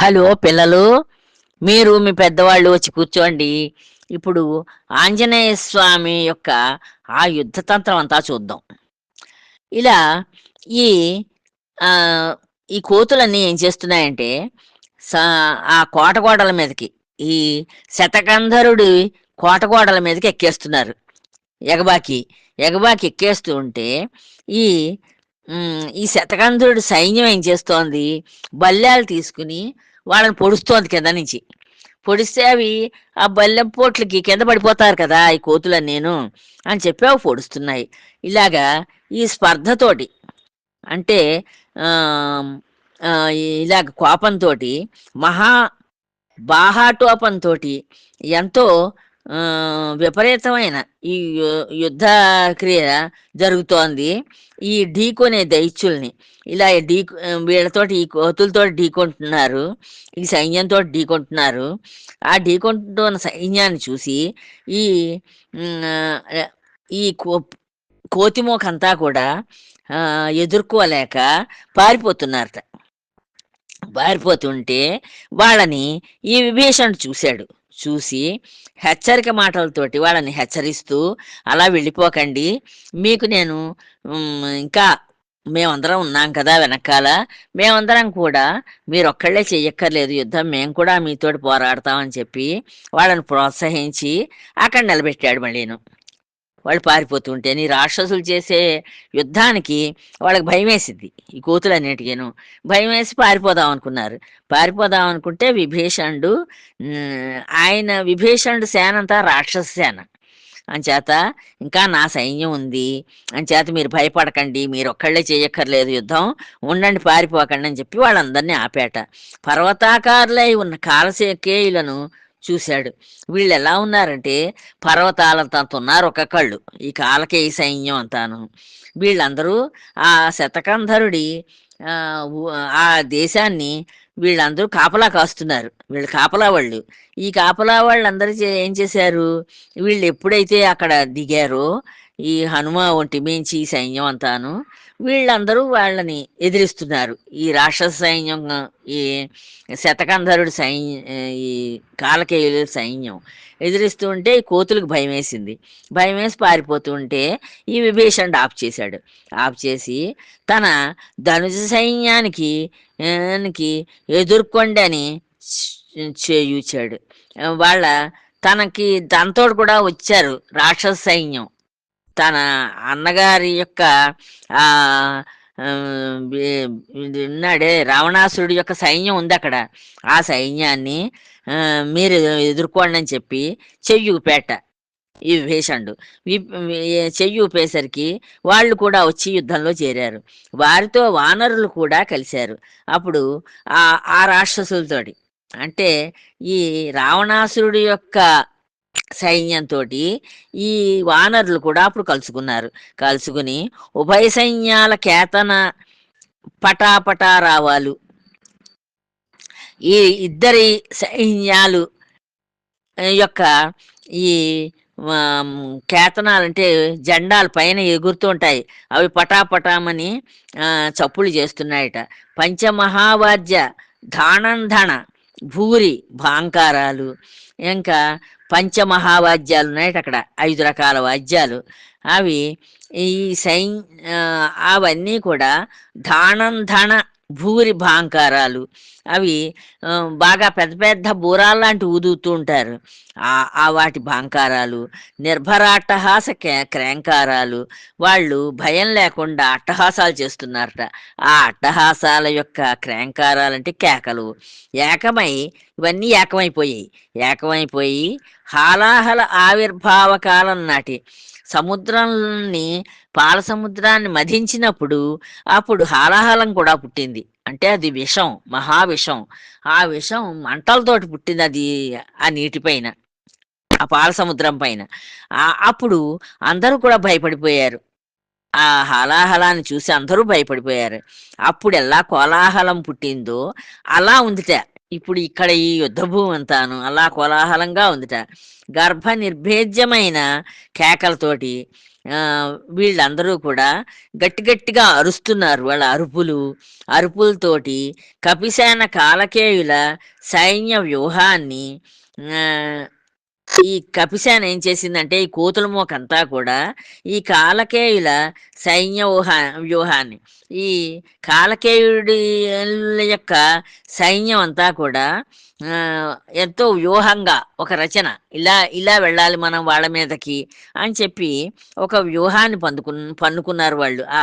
Hello పిల్లలు మీరు మీ పెద్దవాళ్ళు వచ్చి కూర్చోండి. ఇప్పుడు ఆంజనేయ స్వామి యొక్క ఆ యుద్ధ తంత్రం అంతా చూద్దాం. ఇలా ఈ ఈ కోతులన్నీ ఏం చేస్తున్నాయంటే ఆ కోటగోడల మీదకి ఈ శతకంధరుడి కోటగోడల మీదకి ఎక్కేస్తున్నారు. ఎగబాకి ఎగబాకి ఎక్కేస్తూ ఉంటే ఈ ఈ శతకంధరుడి సైన్యం ఏం చేస్తోంది? బల్లాలు తీసుకుని వాళ్ళని పొడుస్తోంది కింద నుంచి. పొడిస్తే అవి ఆ బల్లెం పోట్లకి కింద పడిపోతారు కదా ఈ కోతులని నేను అని చెప్పి అవి పొడుస్తున్నాయి. ఇలాగా ఈ స్పర్ధతోటి అంటే ఇలాగ కోపంతో మహా బాహాటోపంతో ఎంతో విపరీతమైన ఈ యుద్ధ క్రియ జరుగుతోంది. ఈ ఢీకొనే దైత్యుల్ని ఇలా ఢీ వీళ్ళతోటి ఈ కోతులతో ఢీకొంటున్నారు ఈ సైన్యంతో ఢీకొంటున్నారు. ఆ ఢీకొంటున్న సైన్యాన్ని చూసి ఈ ఈ కో కోతిమోకంతా కూడా ఎదుర్కోలేక పారిపోతున్నారట. పారిపోతుంటే వాళ్ళని ఈ విభీషణుడు చూశాడు. చూసి హెచ్చరిక మాటలతోటి వాళ్ళని హెచ్చరిస్తూ అలా వెళ్ళిపోకండి. మీకు నేను ఇంకా మేమందరం ఉన్నాం కదా వెనకాల. మేమందరం కూడా మీరు ఒక్కళ్ళే చెయ్యక్కర్లేదు యుద్ధం. మేము కూడా మీతోటి పోరాడతామని చెప్పి వాళ్ళని ప్రోత్సహించి అక్కడ నిలబెట్టాడు మళ్ళీను. వాళ్ళు పారిపోతుంటే నీ రాక్షసులు చేసే యుద్ధానికి వాళ్ళకి భయం వేసింది ఈ కోతులన్నిటికీను భయం వేసి పారిపోదాం అనుకున్నారు పారిపోదాం అనుకుంటే విభీషణుడు ఆయన విభీషణుడు సేన అంతా రాక్షస సేన. అంచేత ఇంకా నా సైన్యం ఉంది. అంచేత మీరు భయపడకండి మీరు ఒక్కళ్ళే చేయక్కర్లేదు యుద్ధం ఉండండి పారిపోకండి అని చెప్పి వాళ్ళందరినీ ఆపేట. పర్వతాకారులై ఉన్న కాలసేకేయులను చూశాడు. వీళ్ళు ఎలా ఉన్నారంటే పర్వతాలంత ఉన్నారు ఒక్కొక్కళ్ళు ఈ కాలకేయ సైన్యం అంతాను. వీళ్ళందరూ ఆ శతకంధరుడి ఆ, దేశాన్ని వీళ్ళందరూ కాపలా కాస్తున్నారు. వీళ్ళు కాపలా వాళ్ళు. ఈ కాపలా వాళ్ళందరూ చే- ఏం చేశారు? వీళ్ళు ఎప్పుడైతే అక్కడ దిగారో ఈ హనుమ ఒంటి మించి ఈ సైన్యం అంతాను వీళ్ళందరూ వాళ్ళని ఎదిరిస్తున్నారు. ఈ రాక్షస సైన్యం ఈ శతకంధరుడు సైన్య ఈ కాలకేయుల సైన్యం ఎదిరిస్తూ ఉంటే ఈ కోతులకు భయం వేసింది భయం వేసి పారిపోతూ ఉంటే ఈ విభీషణుడు ఆఫ్ చేశాడు. ఆఫ్ చేసి తన ధనుజ సైన్యానికి ఎదుర్కొండని చేయూచాడు. వాళ్ళ తనకి దాంతో కూడా వచ్చారు రాక్షస సైన్యం. తన అన్నగారి యొక్క ఆ ఉన్నాడే రావణాసురుడి యొక్క సైన్యం ఉంది అక్కడ. ఆ సైన్యాన్ని మీరు ఎదుర్కోండి అని చెప్పి చెయ్యి ఊపేట. ఈ విభీషణుడు చెయ్యి ఊపేసరికి వాళ్ళు కూడా వచ్చి యుద్ధంలో చేరారు. వారితో వానరులు కూడా కలిశారు. అప్పుడు ఆ ఆ రాక్షసులతోటి. అంటే ఈ రావణాసురుడి యొక్క సైన్యంతో ఈ వానరులు కూడా అప్పుడు కలుసుకున్నారు. కలుసుకుని ఉభయ సైన్యాల కేతన పటాపటా రావాలు. ఈ ఇద్దరి సైన్యాలు యొక్క ఈ కేతనాలు అంటే జెండాలు పైన ఎగురుతూ ఉంటాయి. అవి పటాపటామని చప్పులు చేస్తున్నాయట. పంచమహావాద్య ధాణంధణ భూరి భాంకారాలు. ఇంకా పంచమహావాద్యాలు ఉన్నాయి అక్కడ. ఐదు రకాల వాద్యాలు. అవి ఈ సై అవన్నీ కూడా ధానంధణ భూరి భాంకారాలు అవి బాగా పెద్ద పెద్ద బూరాల్లాంటి ఊదుతూ ఉంటారు. ఆ ఆ వాటి భాంకారాలు నిర్భరాట్టహాస క్రేంకారాలు వాళ్ళు భయం లేకుండా అట్టహాసాలు చేస్తున్నారట. ఆ అట్టహాసాల యొక్క క్రేంకారాలంటే కేకలు. ఏకమై ఇవన్నీ ఏకమైపోయాయి. ఏకమైపోయి హాలాహల ఆవిర్భావ కాలం నాటి సముద్రాన్ని పాల సముద్రాన్ని మధించినప్పుడు అప్పుడు హాలాహలం కూడా పుట్టింది. అంటే అది విషం మహావిషం. ఆ విషం మంటలతోటి పుట్టింది అది ఆ నీటిపైన ఆ పాల సముద్రం పైన. అప్పుడు అందరూ కూడా భయపడిపోయారు. ఆ హలాహలాన్ని చూసి అందరూ భయపడిపోయారు. అప్పుడు ఎలా కోలాహలం పుట్టిందో అలా ఉందిట. ఇప్పుడు ఇక్కడ ఈ యుద్ధభూమి అంతాను అలా కోలాహలంగా ఉందిట. గర్భ నిర్భేద్యమైన కేకలతోటి వీళ్ళందరూ కూడా గట్టి గట్టిగా అరుస్తున్నారు వాళ్ళ అరుపులు. అరుపులతోటి కపిసేన కాలకేయుల సైన్య వ్యూహాన్ని ఈ కపిశాన్ ఏం చేసిందంటే ఈ కోతుల మోకంతా కూడా ఈ కాలకేయుల సైన్య వ్యూహా వ్యూహాన్ని ఈ కాలకేయుడి యొక్క సైన్యం అంతా కూడా ఎంతో వ్యూహంగా ఒక రచన ఇలా ఇలా వెళ్ళాలి మనం వాళ్ళ మీదకి అని చెప్పి ఒక వ్యూహాన్ని పందుకు పన్నుకున్నారు వాళ్ళు ఆ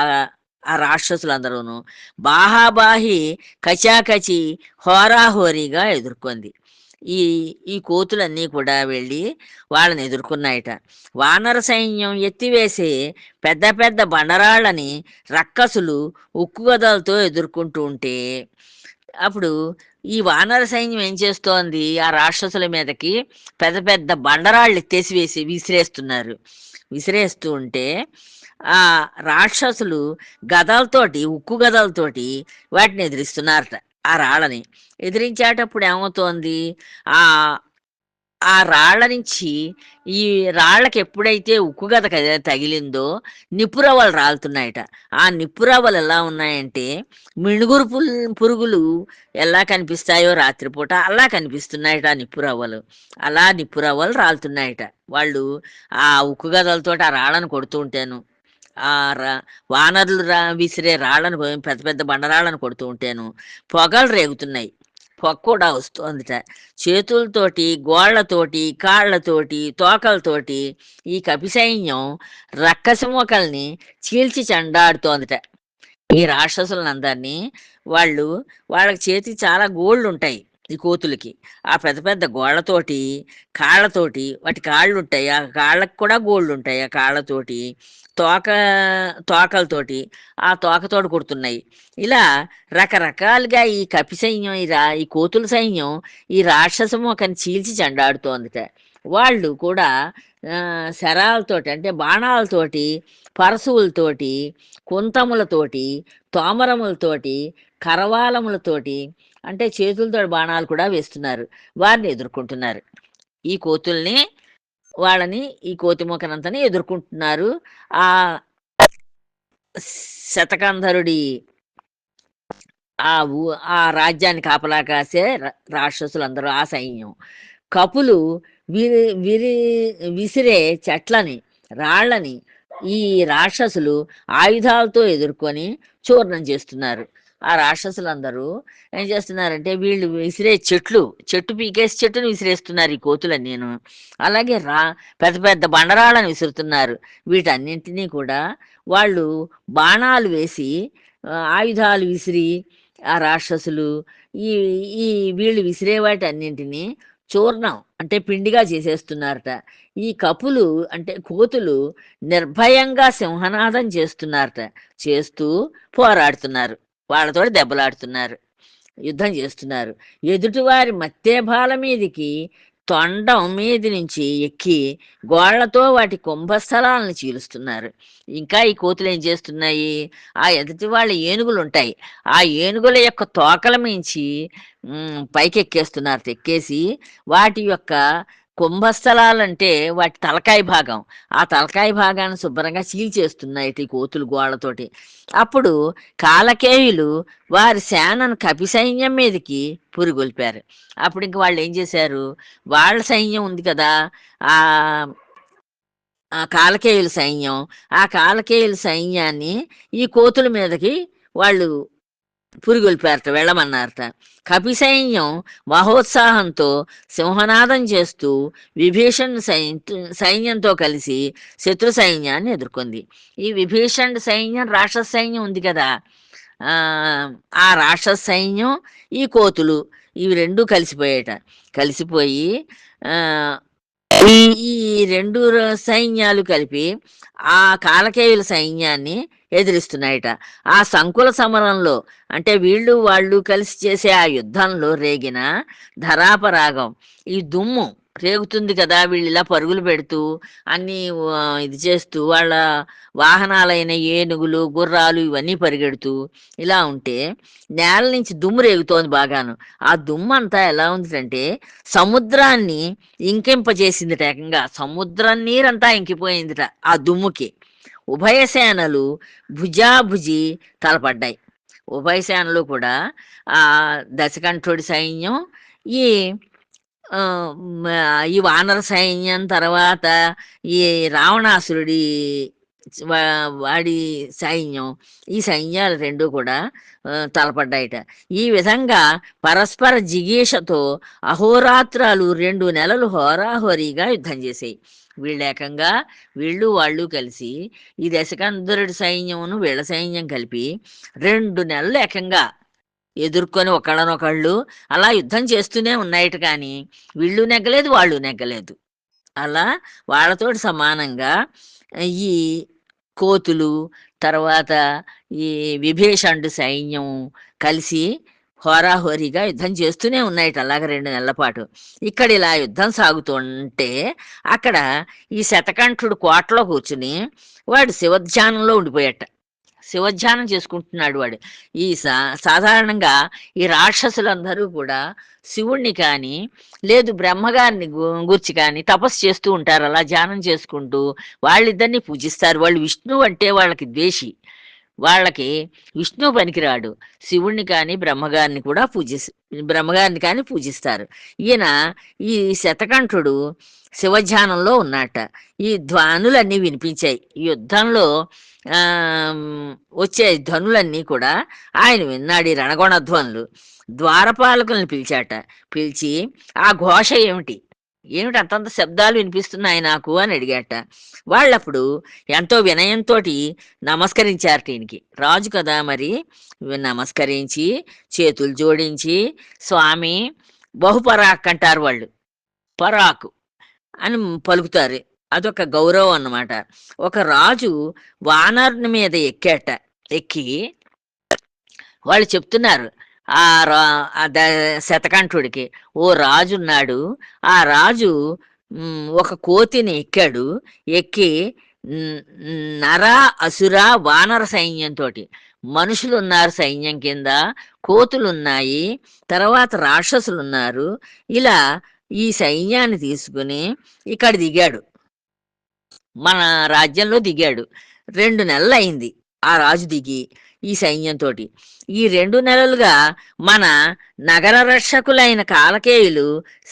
ఆ రాక్షసులందరూను. బాహాబాహి కచాకచి హోరాహోరీగా ఎదుర్కొంది. ఈ ఈ కోతులన్నీ కూడా వెళ్ళి వాళ్ళని ఎదుర్కొన్నాయట. వానర సైన్యం ఎత్తివేసే పెద్ద పెద్ద బండరాళ్ళని రక్కసులు ఉక్కు గదలతో ఎదుర్కొంటూ ఉంటే అప్పుడు ఈ వానర సైన్యం ఏం చేస్తోంది? ఆ రాక్షసుల మీదకి పెద్ద పెద్ద బండరాళ్ళు ఎత్తేసి వేసి విసిరేస్తున్నారు. విసిరేస్తూ ఉంటే ఆ రాక్షసులు గదలతోటి ఉక్కు గదలతోటి వాటిని ఎదిరిస్తున్నారట. ఆ రాళ్ళని. ఎదిరించేటప్పుడు ఏమవుతోంది? ఆ ఆ రాళ్ళ నుంచి ఈ రాళ్ళకి ఎప్పుడైతే ఉక్కు గద తగిలిందో నిప్పురవ్వలు రాలుతున్నాయట. ఆ నిప్పురవ్వలు ఎలా ఉన్నాయంటే మిణుగురు పుల్ పురుగులు ఎలా కనిపిస్తాయో రాత్రిపూట అలా కనిపిస్తున్నాయట ఆ నిప్పురవ్వలు. అలా నిప్పురవ్వలు రాలుతున్నాయట. వాళ్ళు ఆ ఉక్కు గదలతో ఆ రాళ్ళను కొడుతూ ఉంటాను ఆ రా వానరులు రా విసిరే రాళ్ళను పెద్ద పెద్ద బండరాళ్ళను కొడుతూ ఉంటాను పొగలు రేగుతున్నాయి. పొగ కూడా వస్తోందిట. చేతులతోటి గోళ్ళతోటి కాళ్ళతోటి తోకలతోటి ఈ కపిసైన్యం రక్కసి మొక్కల్ని చీల్చి చెండాడుతోందిట. ఈ రాక్షసులందరినీ వాళ్ళు వాళ్ళకి చేతి చాలా గోళ్ళు ఉంటాయి ఈ కోతులకి. ఆ పెద్ద పెద్ద గోళ్ళతోటి కాళ్ళతోటి వాటి కాళ్ళు ఉంటాయి ఆ కాళ్ళకు కూడా గోళ్ళు ఉంటాయి ఆ కాళ్ళతోటి? తోక తోకలతోటి. ఆ తోకతోటి కొడుతున్నాయి. ఇలా రకరకాలుగా ఈ కపి సైన్యం ఈ రా ఈ కోతుల సైన్యం ఈ రాక్షసము మొక్కని చీల్చి చెండాడుతోందిట. వాళ్ళు కూడా శరాలతోటి అంటే బాణాలతోటి పరశువులతోటి కుంతములతోటి తోమరములతోటి కరవాలములతోటి అంటే చేతులతో బాణాలు కూడా వేస్తున్నారు. వారిని ఎదుర్కొంటున్నారు. ఈ కోతుల్ని వాళ్ళని ఈ కోతి మొక్కనంతని ఎదుర్కొంటున్నారు. ఆ శతకంధరుడి ఆ ఊ ఆ రాజ్యాన్ని కాపలా కాసే రా- రాక్షసులందరూ ఆ సైన్యం. కపులు విరి విరి విసిరే చెట్లని రాళ్ళని ఈ రాక్షసులు ఆయుధాలతో ఎదుర్కొని చూర్ణం చేస్తున్నారు. ఆ రాక్షసులందరూ ఏం చేస్తున్నారంటే వీళ్ళు విసిరే చెట్లు చెట్టు పీకేసి చెట్టును విసిరేస్తున్నారు ఈ కోతులని నేను. అలాగే రా పెద్ద పెద్ద బండరాళ్ళను విసురుతున్నారు. వీటన్నింటినీ కూడా వాళ్ళు బాణాలు వేసి ఆయుధాలు విసిరి ఆ రాక్షసులు ఈ ఈ వీళ్ళు విసిరే వాటి అన్నింటినీ చూర్ణం అంటే పిండిగా చేసేస్తున్నారట. ఈ కపులు అంటే కోతులు నిర్భయంగా సింహనాదం చేస్తున్నారట. చేస్తూ పోరాడుతున్నారు. వాళ్ళతో దెబ్బలాడుతున్నారు యుద్ధం చేస్తున్నారు. ఎదుటివారి మత్తేభాల మీదికి తొండం మీది నుంచి ఎక్కి గోళ్ళతో వాటి కుంభస్థలాలను చీలుస్తున్నారు. ఇంకా ఈ కోతులు ఏం చేస్తున్నాయి? ఆ ఎదుటి వాళ్ళ ఏనుగులు ఉంటాయి ఆ ఏనుగుల యొక్క తోకల మించి పైకెక్కేస్తున్నారు ఎక్కేసి వాటి యొక్క కుంభస్థలాలంటే వాటి తలకాయ భాగం. ఆ తలకాయ భాగాన్ని శుభ్రంగా చీల్చేస్తున్నాయి ఈ కోతులు గోడతోటి అప్పుడు కాలకేయులు వారి సేనను కపి సైన్యం మీదకి పురుగొల్పారు. అప్పుడు ఇంక వాళ్ళు ఏం చేశారు? వాళ్ళ సైన్యం ఉంది కదా ఆ ఆ కాలకేయుల సైన్యం. ఆ కాలకేయుల సైన్యాన్ని ఈ కోతుల మీదకి వాళ్ళు పురిగొల్పారట వెళ్ళమన్నారట. కపిసైన్యం మహోత్సాహంతో సింహనాదం చేస్తూ విభీషణ్ సైన్యంతో కలిసి శత్రు సైన్యాన్ని ఎదుర్కొంది. ఈ విభీషణ్ సైన్యం రాక్షస సైన్యం ఉంది కదా ఆ రాక్షస సైన్యం ఈ కోతులు ఇవి రెండు కలిసిపోయేట. కలిసిపోయి ఈ రెండు సైన్యాలు కలిపి ఆ కాలకేయుల సైన్యాన్ని ఎదిరిస్తున్నాయట. ఆ సంకుల సమరంలో అంటే వీళ్ళు వాళ్ళు కలిసి చేసే ఆ యుద్ధంలో రేగిన ధరాపరాగం ఈ దుమ్ము రేగుతుంది కదా వీళ్ళు ఇలా పరుగులు పెడుతూ అన్ని ఇది చేస్తూ వాళ్ళ వాహనాలైన ఏనుగులు గుర్రాలు ఇవన్నీ పరిగెడుతూ ఇలా ఉంటే నేల నుంచి దుమ్ము రేగుతోంది బాగాను. ఆ దుమ్ము అంతా ఎలా ఉందంటే సముద్రాన్ని ఇంకింపజేసిందిట ఏకంగా. సముద్రం నీరంతా ఇంకిపోయిందిట ఆ దుమ్ముకి. ఉభయ సేనలు భుజాభుజి తలపడ్డాయి. ఉభయ సేనలు కూడా ఆ దశకంఠుడి సైన్యం ఈ ఈ వానర సైన్యం తర్వాత ఈ రావణాసురుడి వా- వాడి సైన్యం ఈ సైన్యాలు రెండు కూడా తలపడ్డాయిట. ఈ విధంగా పరస్పర జిగీషతో అహోరాత్రాలు రెండు నెలలు హోరాహోరీగా యుద్ధం చేసాయి. వీళ్ళేకంగా వీళ్ళు వాళ్ళు కలిసి ఈ దశకంధరుడి సైన్యమును వీళ్ళ సైన్యం కలిపి రెండు నెలలు ఏకంగా ఎదుర్కొని ఒకళ్ళనొకళ్ళు అలా యుద్ధం చేస్తూనే ఉన్నాయట కానీ వీళ్ళు నెగ్గలేదు వాళ్ళు నెగ్గలేదు. అలా వాళ్ళతో సమానంగా ఈ కోతులు తర్వాత ఈ విభీషణుడు సైన్యం కలిసి హోరాహోరీగా యుద్ధం చేస్తూనే ఉన్నాయట అలాగ రెండు నెలల పాటు. ఇక్కడ ఇలా యుద్ధం సాగుతుంటే అక్కడ ఈ శతకంఠుడు కోటలో కూర్చుని వాడు శివధ్యానంలో ఉండిపోయట. శివధ్యానం చేసుకుంటున్నాడు వాడు. ఈ సా సాధారణంగా ఈ రాక్షసులందరూ కూడా శివుణ్ణి కానీ లేదు బ్రహ్మగారిని గు- గురించి కానీ తపస్సు చేస్తూ ఉంటారు. అలా ధ్యానం చేసుకుంటూ వాళ్ళిద్దరిని పూజిస్తారు. వాళ్ళు విష్ణువు అంటే వాళ్ళకి ద్వేషి. వాళ్ళకి విష్ణువు పనికిరాడు. శివుణ్ణి కానీ బ్రహ్మగారిని కూడా పూజిస్తారు బ్రహ్మగారిని కానీ పూజిస్తారు. ఈయన ఈ శతకంఠుడు శివధ్యానంలో ఉన్నట ఈ ధ్వానులన్నీ వినిపించాయి. ఈ యుద్ధంలో వచ్చే ధ్వనులన్నీ కూడా ఆయన విన్నాడు. ఈ రణగొణ ధ్వనులు. ద్వారపాలకులను పిలిచాట. పిలిచి ఆ ఘోష ఏమిటి? ఏమిటి అంతంత శబ్దాలు వినిపిస్తున్నాయి నాకు అని అడిగాట. వాళ్ళప్పుడు ఎంతో వినయంతో నమస్కరించారు దీనికి రాజు కదా మరి నమస్కరించి చేతులు జోడించి స్వామి బహుపరాక్ అంటారు వాళ్ళు. పరాకు అని పలుకుతారు. అదొక గౌరవం అన్నమాట. ఒక రాజు వానరుని మీద ఎక్కాట. ఎక్కి వాళ్ళు చెప్తున్నారు ఆ రా శతకంఠుడికి. ఓ రాజు ఉన్నాడు. ఆ రాజు ఒక కోతిని ఎక్కాడు. ఎక్కి నర అసుర వానర సైన్యంతో మనుషులు ఉన్నారు సైన్యం కింద కోతులు ఉన్నాయి తర్వాత రాక్షసులు ఉన్నారు ఇలా ఈ సైన్యాన్ని తీసుకుని ఇక్కడ దిగాడు. మన రాజ్యంలో దిగాడు. రెండు నెలలు అయింది ఆ రాజు దిగి. ఈ సైన్యంతో ఈ రెండు నెలలుగా మన నగర రక్షకులైన కాలకేయులు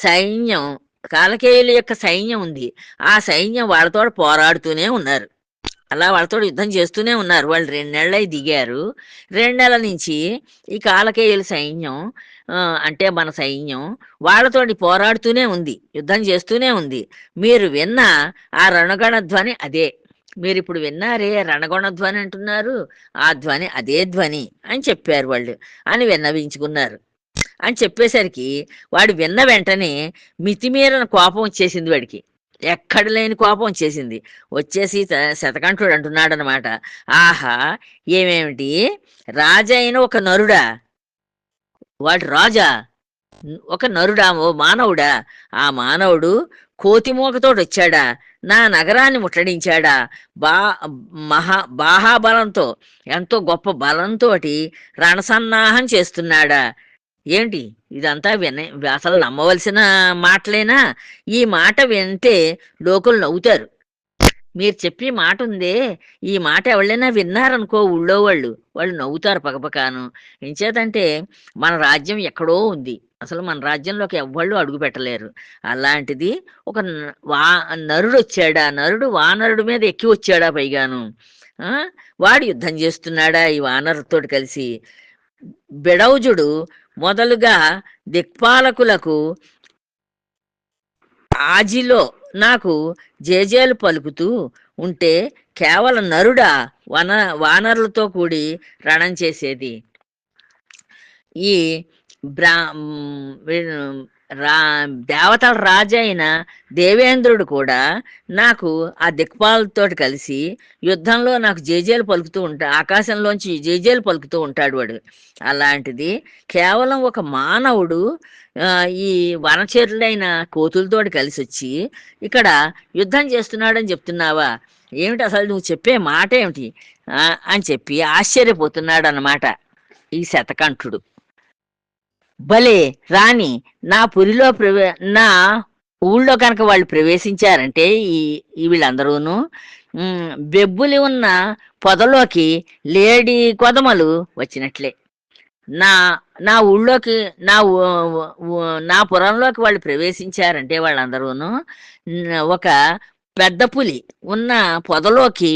సైన్యం కాలకేయుల యొక్క సైన్యం ఉంది. ఆ సైన్యం వాళ్ళతో పోరాడుతూనే ఉన్నారు. అలా వాళ్ళతో యుద్ధం చేస్తూనే ఉన్నారు. వాళ్ళు రెండు నెలలై దిగారు. రెండు నెలల నుంచి ఈ కాలకేయుల సైన్యం అంటే మన సైన్యం వాళ్ళతోటి పోరాడుతూనే ఉంది. యుద్ధం చేస్తూనే ఉంది. మీరు విన్న ఆ రణగణ ధ్వని అదే. మీరు ఇప్పుడు విన్నారే రణగొణ ధ్వని అంటున్నారు. ఆ ధ్వని అదే ధ్వని అని చెప్పారు వాళ్ళు. అని విన్నవించుకున్నారు. అని చెప్పేసరికి వాడు విన్న వెంటనే మితిమీరిన కోపం వచ్చేసింది వాడికి. ఎక్కడ లేని కోపం వచ్చేసింది. వచ్చేసి త- శతకంఠుడు అంటున్నాడు అనమాట ఆహా ఏమేమిటి? రాజైన ఒక నరుడా? వాడు రాజా? ఒక నరుడా ఓ మానవుడా? ఆ మానవుడు కోతిమూకతోటి వచ్చాడా నా నగరాన్ని ముట్టడించాడా? బా మహా బాహాబలంతో ఎంతో గొప్ప బలంతో రణసన్నాహం చేస్తున్నాడా? ఏంటి? ఇదంతా విన అసలు నమ్మవలసిన మాటలేనా? ఈ మాట వింటే లోకులు నవ్వుతారు. మీరు చెప్పే మాట ఉందే ఈ మాట ఎవళ్ళైనా విన్నారనుకో ఊళ్ళో వాళ్ళు. వాళ్ళు నవ్వుతారు పగపకాను ఎంచేతంటే మన రాజ్యం ఎక్కడో ఉంది. అసలు మన రాజ్యంలోకి ఎవ్వళ్ళు అడుగు పెట్టలేరు. అలాంటిది ఒక వా నరుడు వచ్చాడా నరుడు వానరుడు మీద ఎక్కి వచ్చాడా పైగాను? వాడు యుద్ధం చేస్తున్నాడా? ఈ వానరుతో కలిసి. బెడౌజుడు మొదలుగా దిక్పాలకులకు ఆజిలో నాకు జేజేలు పలుకుతూ ఉంటే కేవలం నరుడా? వన వానరులతో కూడి రణం చేసేది. ఈ బ్రా రా దేవతల రాజు అయిన దేవేంద్రుడు కూడా నాకు ఆ దిక్పాలతో కలిసి యుద్ధంలో నాకు జేజేలు పలుకుతూ ఉంటా ఆకాశంలోంచి జేజేలు పలుకుతూ ఉంటాడు వాడు. అలాంటిది కేవలం ఒక మానవుడు ఈ వనచరులైన కోతులతోటి కలిసి వచ్చి ఇక్కడ యుద్ధం చేస్తున్నాడని చెప్తున్నావా? ఏమిటి అసలు నువ్వు చెప్పే మాట ఏమిటి అని చెప్పి ఆశ్చర్యపోతున్నాడు అన్నమాట ఈ శతకంఠుడు. భలే రాణి నా పురిలో ప్రవే నా ఊళ్ళో కనుక వాళ్ళు ప్రవేశించారంటే ఈ వీళ్ళందరూను బెబ్బులి ఉన్న పొదలోకి లేడీ కొదమలు వచ్చినట్లే. నా నా ఊళ్ళోకి నా నా పురంలోకి వాళ్ళు ప్రవేశించారంటే వాళ్ళందరూను ఒక పెద్ద పులి ఉన్న పొదలోకి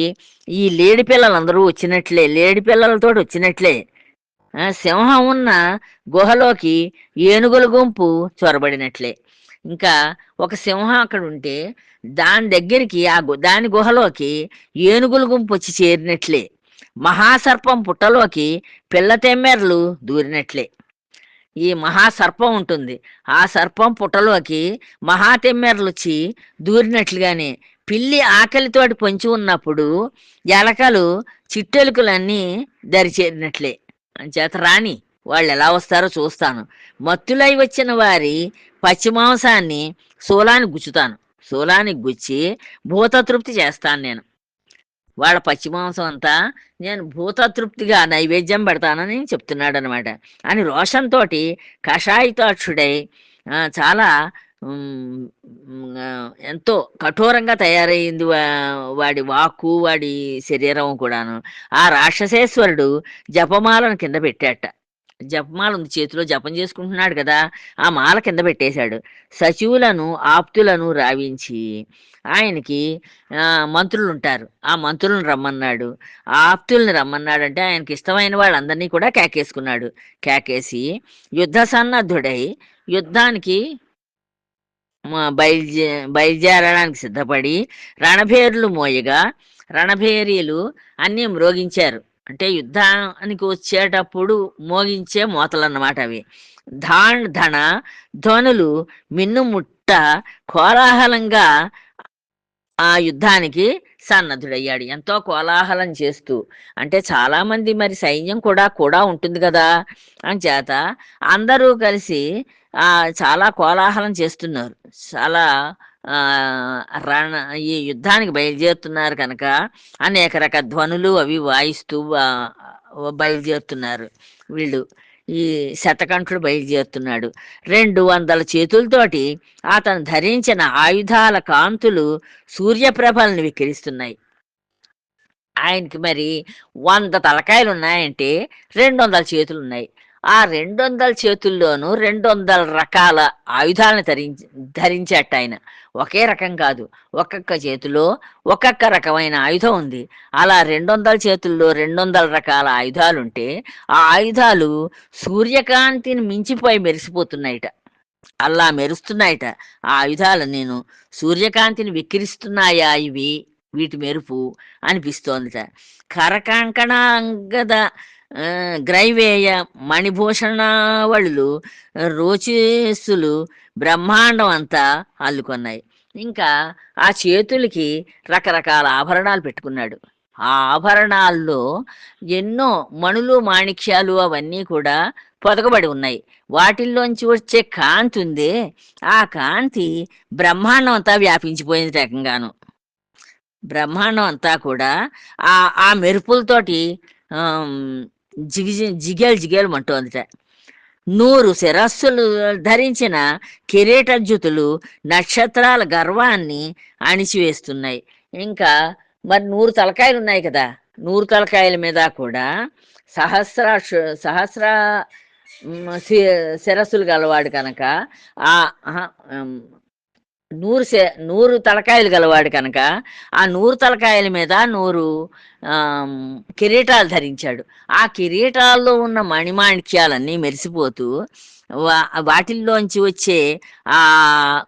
ఈ లేడి పిల్లలందరూ వచ్చినట్లే లేడి పిల్లలతో వచ్చినట్లే. సింహం ఉన్న గుహలోకి ఏనుగుల గుంపు చొరబడినట్లే. ఇంకా ఒక సింహం అక్కడ ఉంటే దాని దగ్గరికి ఆ గు- దాని గుహలోకి ఏనుగుల గుంపు వచ్చి చేరినట్లే. మహాసర్పం పుట్టలోకి పిల్ల తెమ్మెర్లు దూరినట్లే. ఈ మహాసర్పం ఉంటుంది. ఆ సర్పం పుట్టలోకి మహాతెమ్మెర్లు వచ్చి దూరినట్లుగానే పిల్లి ఆకలితోటి పొంచి ఉన్నప్పుడు ఎలకలు చిట్టెలుకలన్నీ దరిచేరినట్లే. చేత రాని వాళ్ళు ఎలా వస్తారో చూస్తాను. మత్తులై వచ్చిన వారి పచ్చి మాంసాన్ని శూలానికి గుచ్చుతాను. శూలానికి గుచ్చి భూతతృప్తి చేస్తాను నేను. వాళ్ళ పచ్చి మాంసం అంతా నేను భూతతృప్తిగా నైవేద్యం పెడతానని చెప్తున్నాడు అనమాట అని రోషంతో కషాయితాక్షుడై చాలా ఎంతో కఠోరంగా తయారయ్యింది వా- వాడి వాక్కు వాడి శరీరం కూడాను. ఆ రాక్షసేశ్వరుడు జపమాలను కింద పెట్టాట. జపమాల ఉంది చేతిలో జపం చేసుకుంటున్నాడు కదా ఆ మాల కింద పెట్టేశాడు. సచివులను ఆప్తులను రావించి ఆయనకి మంత్రులు ఉంటారు ఆ మంత్రులను రమ్మన్నాడు. ఆ ఆప్తుల్ని రమ్మన్నాడు అంటే ఆయనకి ఇష్టమైన వాళ్ళందరినీ కూడా కేకేసుకున్నాడు. కేకేసి యుద్ధ సన్నద్ధుడై యుద్ధానికి మ- బయలుదే బయలుదేరడానికి సిద్ధపడి రణభేరులు మోయగా రణభేరీలు అన్నీ మ్రోగించారు అంటే యుద్ధానికి వచ్చేటప్పుడు మోగించే మోతలన్నమాట అవి. ధాన్ ధన ధ్వనులు మిన్నుముట్ట కోలాహలంగా ఆ యుద్ధానికి సన్నద్ధుడయ్యాడు. ఎంతో కోలాహలం చేస్తూ. అంటే చాలా మంది మరి సైన్యం కూడా కూడా ఉంటుంది కదా. అని చేత అందరూ కలిసి ఆ చాలా కోలాహలం చేస్తున్నారు. చాలా రణ ఈ యుద్ధానికి బయలుదేరుతున్నారు కనుక అనేక రకాల ధ్వనులు అవి వాయిస్తూ బయలుదేరుతున్నారు వీళ్ళు. ఈ శతకంఠుడు బయలుదేరుతున్నాడు. రెండు వందల చేతులతోటి అతను ధరించిన ఆయుధాల కాంతులు సూర్యప్రభలను వికిరిస్తున్నాయి. ఆయనకి మరి వంద తలకాయలు ఉన్నాయంటే రెండు వందల చేతులు ఉన్నాయి ఆ రెండు వందల చేతుల్లోనూ రెండు వందల రకాల ఆయుధాలను ధరించి ధరించేట ఆయన. ఒకే రకం కాదు ఒక్కొక్క చేతిలో ఒక్కొక్క రకమైన ఆయుధం ఉంది. అలా రెండు వందల చేతుల్లో రెండు వందల రకాల ఆయుధాలు ఉంటే ఆ ఆయుధాలు సూర్యకాంతిని మించిపోయి మెరిసిపోతున్నాయిట. అలా మెరుస్తున్నాయిట. ఆ ఆయుధాలు నేను సూర్యకాంతిని వికిరిస్తున్నాయా ఇవి? వీటి మెరుపు అనిపిస్తోందిట. కరకంకణాంగద గ్రైవేయ మణిభూషణావళులు రోచేసులు బ్రహ్మాండం అంతా అల్లుకొన్నాయి. ఇంకా ఆ చేతులకి రకరకాల ఆభరణాలు పెట్టుకున్నాడు. ఆ ఆభరణాల్లో ఎన్నో మణులు మాణిక్యాలు అవన్నీ కూడా పొదగబడి ఉన్నాయి. వాటిల్లోంచి వచ్చే కాంతి ఉందే ఆ కాంతి బ్రహ్మాండం అంతా వ్యాపించిపోయింది రకంగాను బ్రహ్మాండం అంతా కూడా ఆ ఆ మెరుపులతోటి జిగి జిగేలు జిగేలు అంటోందిట నూరు శిరస్సులు ధరించిన కిరీటజ్యుతులు నక్షత్రాల గర్వాన్ని అణిచివేస్తున్నాయి. ఇంకా మరి నూరు తలకాయలు ఉన్నాయి కదా. నూరు తలకాయల మీద కూడా సహస్ర సహస్ర శిరస్సులు గలవాడు కనుక ఆ ఆహా, నూరు సే నూరు తలకాయలు గలవాడు కనుక ఆ నూరు తలకాయల మీద నూరు కిరీటాలు ధరించాడు. ఆ కిరీటాల్లో ఉన్న మణిమాణిక్యాలన్నీ మెరిసిపోతూ వా వాటిల్లోంచి వచ్చే ఆ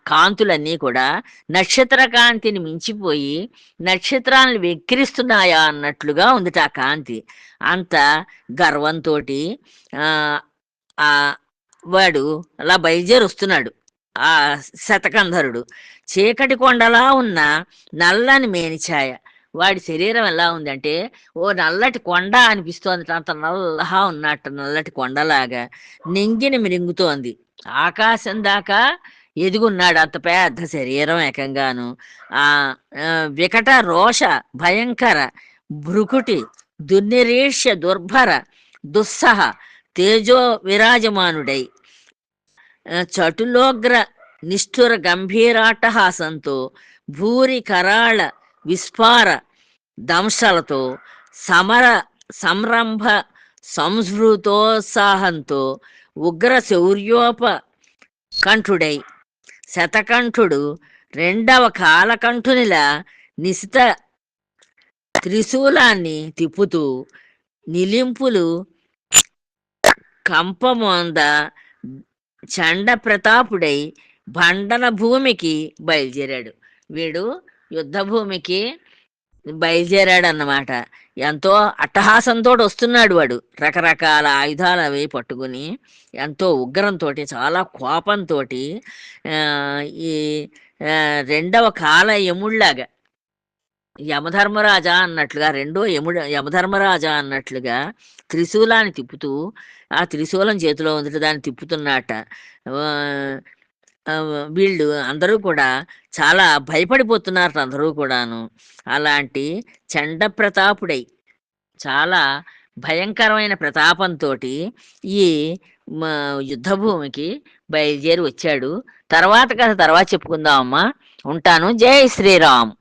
కాంతులన్నీ కూడా నక్షత్ర కాంతిని మించిపోయి నక్షత్రాలను వెక్కిరిస్తున్నాయా అన్నట్లుగా ఉంది ఆ కాంతి. అంత గర్వంతో వాడు అలా బయలుదేరి వస్తున్నాడు. ఆ శతకంధరుడు. చీకటి కొండలా ఉన్న నల్లని మేనిఛాయ. వాడి శరీరం ఎలా ఉందంటే ఓ నల్లటి కొండ అనిపిస్తోంది. అంత నల్లహా ఉన్నట్టు నల్లటి కొండలాగా నింగిని మిరింగుతోంది. ఆకాశం దాకా ఎదుగున్నాడు అంత పెద్ద శరీరం ఏకంగాను. ఆ వికట రోష భయంకర భృకుటి దుర్నిరీక్ష్య దుర్భర దుస్సహ తేజో విరాజమానుడై చటులోగ్ర నిష్ఠుర గంభీరాట్టహాసంతో భూరి కరాళ విస్ఫార దంశాలతో సమర సంరంభ సంస్మృతోత్సాహంతో ఉగ్ర శౌర్యోప కంఠుడై శతకంఠుడు రెండవ కాలకంఠునిలా నిశిత త్రిశూలాన్ని తిప్పుతూ నిలింపులు కంపమొంద చండ ప్రతాపుడై బండన భూమికి బయలుదేరాడు. వీడు యుద్ధ భూమికి బయలుదేరాడు అన్నమాట ఎంతో అట్టహాసంతో వస్తున్నాడు వాడు. రకరకాల ఆయుధాలు అవి పట్టుకుని ఎంతో ఉగ్రంతో చాలా కోపంతో ఈ రెండవ కాల యముళ్ళాగా యమధర్మరాజా అన్నట్లుగా రెండో యముడ యమధర్మరాజా అన్నట్లుగా త్రిశూలాన్ని తిప్పుతూ ఆ త్రిశూలం చేతిలో ఉంది దాన్ని తిప్పుతున్నట. వీళ్ళు అందరూ కూడా చాలా భయపడిపోతున్నారు అందరూ కూడాను. అలాంటి చండ ప్రతాపుడై చాలా భయంకరమైన ప్రతాపంతో ఈ యుద్ధభూమికి బయలుదేరి వచ్చాడు. తర్వాత కథ తర్వాత చెప్పుకుందామమ్మా. ఉంటాను. జై శ్రీరామ్.